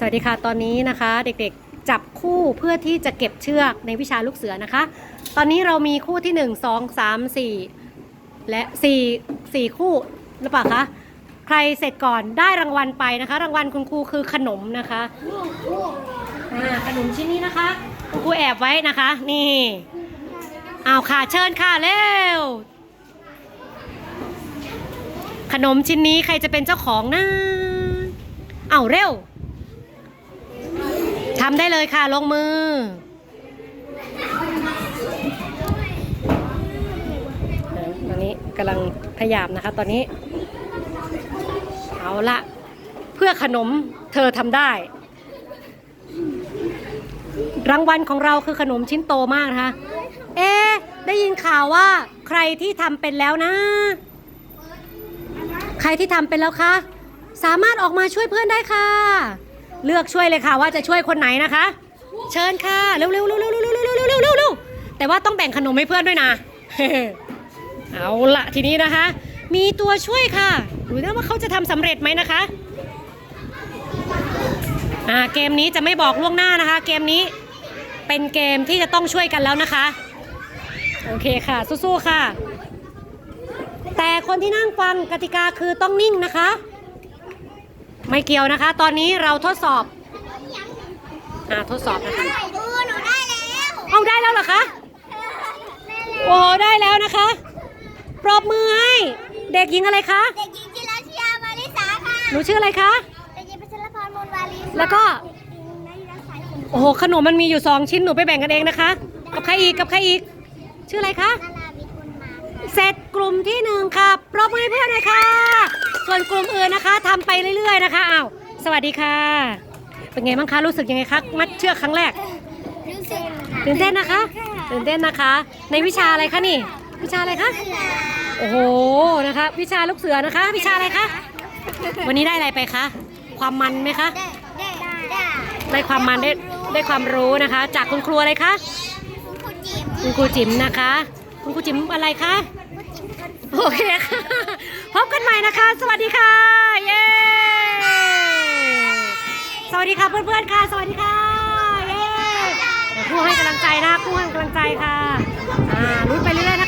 สวัสดีค่ะ ตอนนี้นะคะเด็กๆจับคู่เพื่อที่จะเก็บเชือกในวิชาลูกเสือนะคะ ตอนนี้เรามีคู่ที่ 1 2 3 4 และ 4 4 คู่หรือเปล่าคะ ใครเสร็จก่อนได้รางวัลไปนะคะ รางวัลคุณครูคือขนมนะคะอ่าขนมชิ้นนี้นะคะ คุณครูแอบไว้นะคะ นี่เอาค่ะเชิญค่ะเร็ว ขนมชิ้นนี้ใครจะเป็นเจ้าของนะ เอาเร็ว ทำได้เลยค่ะ ลงมือ ตอนนี้กำลังพยายามนะคะ ตอนนี้ เอาละเพื่อขนมเธอทำได้ รางวัลของเราคือขนมชิ้นโตมากนะคะ เอ๊ได้ยินข่าวว่าใครที่ทำเป็นแล้วนะ ใครที่ทำเป็นแล้วคะ สามารถออกมาช่วยเพื่อนได้ค่ะ เลือกช่วยเลยค่ะว่าจะช่วยคนไหนนะคะ เชิญค่ะเร็วๆเร็วๆเร็วๆเร็วๆเร็วๆเร็วๆแต่ว่าต้องแบ่งขนมให้เพื่อนด้วยนะเอาละทีนี้นะคะ มีตัวช่วยค่ะดูนะว่าเขาจะทำสำเร็จไหมนะคะอ่าเกมนี้จะไม่บอกล่วงหน้านะคะ เกมนี้เป็นเกมที่จะต้องช่วยกันแล้วนะคะ โอเคค่ะ สู้ๆค่ะ แต่คนที่นั่งฟังกติกาคือต้องนิ่งนะคะ ไม่เกี่ยวนะคะ ตอนนี้เราทดสอบ อ่าทดสอบนะคะดูหนูได้แล้วเอาได้แล้วเหรอคะ โอ้โหได้แล้วนะคะ ปรบมือให้ เด็กหญิงอะไรคะ เด็กหญิงจิราชยามาริสาค่ะหนูชื่ออะไรคะ เด็กหญิงพัชรพรมูลวาลีค่ะแล้วก็เด็กหญิงนาริรัตน์สายฝนโอ้โหขนมมันมีอยู่สองชิ้นหนูไปแบ่งกันเองนะคะ กับใครอีกกับใครอีก ชื่ออะไรคะ เสร็จกลุ่มที่หนึ่งค่ะปรบมือให้เพื่อนเลยค่ะ ส่วนกลุ่มอื่นนะคะทำไปเรื่อยๆนะคะอ้าวสวัสดีค่ะ เป็นไงบ้างคะรู้สึกยังไงคะมัดเชือกครั้งแรกรู้สึกตื่นเต้นนะคะตื่นเต้นนะคะ ในวิชาอะไรคะนี่ วิชาอะไรคะโอ้โหนะคะ วิชาลูกเสือนะคะ วิชาอะไรคะวันนี้ได้อะไรไปคะความมันไหมคะได้ได้ได้ได้ความมันได้ได้ความรู้นะคะ จากคุณครูอะไรคะคุณจิ๋มคุณครูจิ๋มนะคะ คุณครูจิ๋มอะไรคะโอเคค่ะพบกันใหม่นะคะ สวัสดีค่ะเย้สวัสดีค่ะเพื่อนๆค่ะ สวัสดีค่ะเย้ครูให้กำลังใจนะครูให้กำลังใจค่ะอ่าลุ้นไปเรื่อยๆนะคะ